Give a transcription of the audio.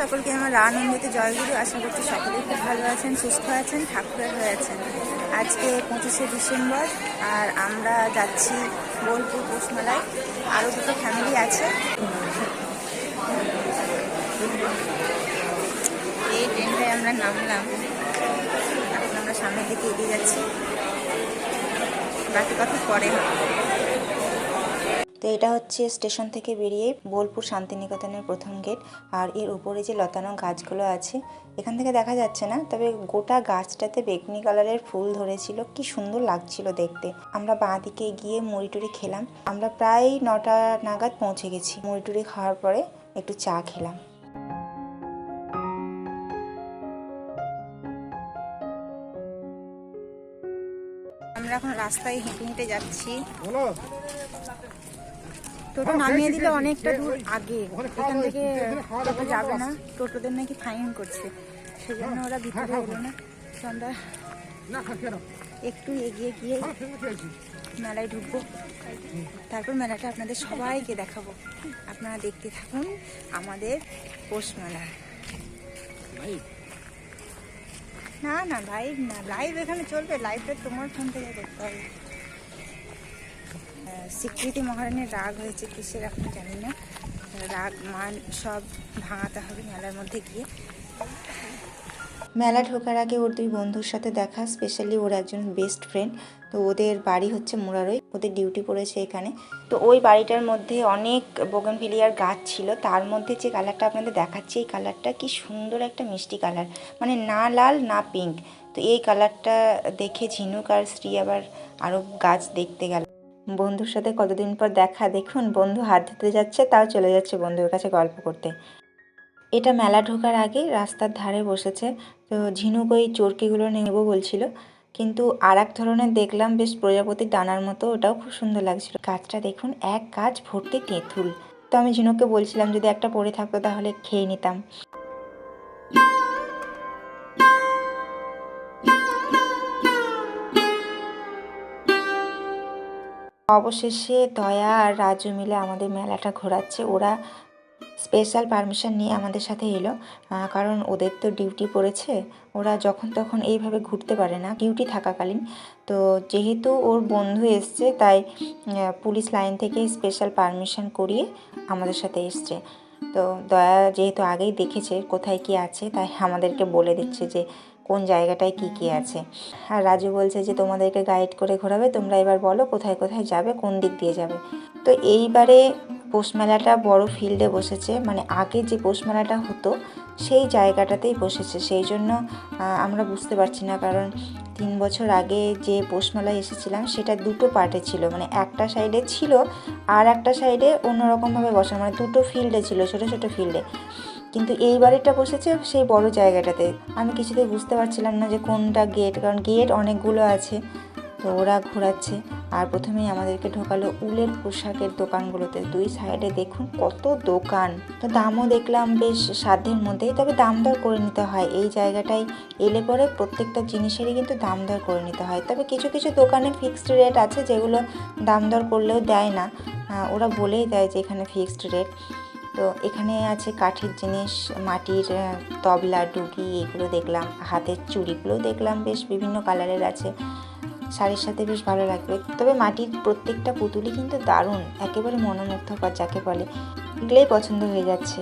সকলকে আমার আনন্দিত জয়গুরু। আশা করছি সকলেই খুব ভালো আছেন, সুস্থ আছেন, ঠাকুরের হয়ে আছেন। আজকে পঁচিশে ডিসেম্বর আর আমরা যাচ্ছি বোলপুর পোষমেলায়। আরও দুটো ফ্যামিলি আছে। এই ট্রেনটায় আমরা নামলাম। এখন আমরা সামনের দিকে এগিয়ে যাচ্ছি। বাকি কথা পরে হবে। তো এটা হচ্ছে স্টেশন থেকে বেরিয়ে বোলপুর শান্তিনিকেতনের প্রথম গেট। আর এর উপরে যে লতানো গাছগুলো আছে, এখান থেকে দেখা যাচ্ছে না, তবে গোটা গাছটাতে বেগুনি কালারের ফুল ধরেছিল। কি সুন্দর লাগছিল দেখতে। আমরা বাঁ দিকে গিয়ে মুড়ি টুড়ি খেলাম। আমরা প্রায় নটা নাগাদ পৌঁছে গেছি। মুড়ি টুড়ি খাওয়ার পরে একটু চা খেলাম। আমরা এখন রাস্তায় হেঁটে হেঁটে যাচ্ছি। টোটো নামিয়ে দিলে অনেকটা দূর আগে। এখান থেকে টোটো যাবে না টোটোদের নাকি ফাইন করছে। সেজন্য ওরা ভিতরে এলো না। তো আমরা একটু এগিয়ে গিয়ে মেলায় ঢুকবো। তারপর মেলাটা আপনাদের সবাইকে দেখাবো। আপনারা দেখতে থাকুন আমাদের পৌষ মেলা। না না লাইভ না লাইভ এখানে চলবে। লাইভটা তোমার ফোন থেকে দেখতে হবে। স্বীকৃতি মহারানীর রাগ হয়েছে কিসের এখন জানি না। রাগ, মান সব ভাঙাতে হবে মেলার মধ্যে গিয়ে। মেলা ঢোকার আগে ওর দুই বন্ধুর সাথে দেখা স্পেশালি ওর একজন বেস্ট ফ্রেন্ড তো ওদের বাড়ি হচ্ছে মুরারই, ওদের ডিউটি পড়েছে এখানে। তো ওই বাড়িটার মধ্যে অনেক বোগেনভিলিয়ার গাছ ছিল, তার মধ্যে যে কালারটা আপনাদের দেখাচ্ছি, এই কালারটা কি সুন্দর একটা মিষ্টি কালার মানে না লাল, না পিঙ্ক তো এই কালারটা দেখে ঝিনুক আর শ্রী আবার আরও গাছ দেখতে গেল। বন্ধুর সাথে কতদিন পর দেখা, দেখুন, বন্ধু হাত ধুতে যাচ্ছে, তাও চলে যাচ্ছে বন্ধুর কাছে গল্প করতে। এটা মেলা ঢোকার আগে রাস্তার ধারে বসেছে, তো ঝিনুক ওই চরকিগুলো নেব বলছিল, কিন্তু আর এক ধরনের দেখলাম বেশ প্রজাপতির ডানার মতো, ওটাও খুব সুন্দর লাগছিল। গাছটা দেখুন, এক গাছ ভর্তি তেঁতুল। তো আমি ঝিনুককে বলছিলাম, যদি একটা পড়ে থাকতো তাহলে খেয়ে নিতাম। অবশেষে দয়া আর রাজু মিলে আমাদের মেলাটা ঘোরাচ্ছে। ওরা স্পেশাল পারমিশন নিয়ে আমাদের সাথে এলো কারণ ওদের তো ডিউটি পড়েছে। ওরা যখন তখন এইভাবে ঘুরতে পারে না ডিউটি থাকাকালীন। তো যেহেতু ওর বন্ধু এসছে, তাই পুলিশ লাইন থেকে স্পেশাল পারমিশন করিয়ে আমাদের সাথে এসছে। তো দয়া যেহেতু আগেই দেখেছে কোথায় কি আছে, তাই আমাদেরকে বলে দিচ্ছে যে কোন জায়গাটায় কি কি আছে। আর রাজু বলছে যে তোমাদেরকে গাইড করে ঘোরাবে তোমরা এবার বলো কোথায় কোথায় যাবে কোন দিক দিয়ে যাবে? তো এইবারে পোষ মেলাটা বড় ফিল্ডে বসেছে। মানে আগে যে পোষ মেলাটা হতো সেই জায়গাটাতেই বসেছে। সেই জন্য আমরা বুঝতে পারছি না। কারণ তিন বছর আগে যে পৌষ মেলায় এসেছিলাম, সেটা দুটো পার্টে ছিল। মানে একটা সাইডে ছিল আর একটা সাইডে অন্যরকমভাবে বসা মানে দুটো ফিল্ডে ছিল, ছোটো ছোটো ফিল্ডে কিন্তু এই বাড়িটা বসেছে সেই বড় জায়গাটাতে। আমি কিছুতেই বুঝতে পারছিলাম না যে কোনটা গেট কারণ গেট অনেকগুলো আছে। তো ওরা ঘোরাচ্ছে। আর প্রথমেই আমাদেরকে ঢোকালো উলের পোশাকের দোকানগুলোতে। দুই সাইডে দেখুন কত দোকান। তো দামও দেখলাম বেশ সাধ্যের মধ্যেই, তবে দাম দর করে নিতে হয়। এই জায়গাটায় এলে পরে প্রত্যেকটা জিনিসেরই কিন্তু দাম দর করে নিতে হয়। তবে কিছু কিছু দোকানে ফিক্সড রেট আছে যেগুলো দাম দর করলেও দেয় না। ওরা বলেই দেয় যে এখানে ফিক্সড রেট তো এখানে আছে কাঠের জিনিস, মাটির তবলা, ডুগি, এগুলো দেখলাম। হাতের চুড়িগুলো দেখলাম বেশ বিভিন্ন কালারের আছে। শাড়ির সাথে বেশ ভালো লাগবে। তবে মাটির প্রত্যেকটা পুতুলই কিন্তু দারুণ, একেবারে মনোমুগ্ধকর যাকে বলে। এগুলোই পছন্দ হয়ে যাচ্ছে।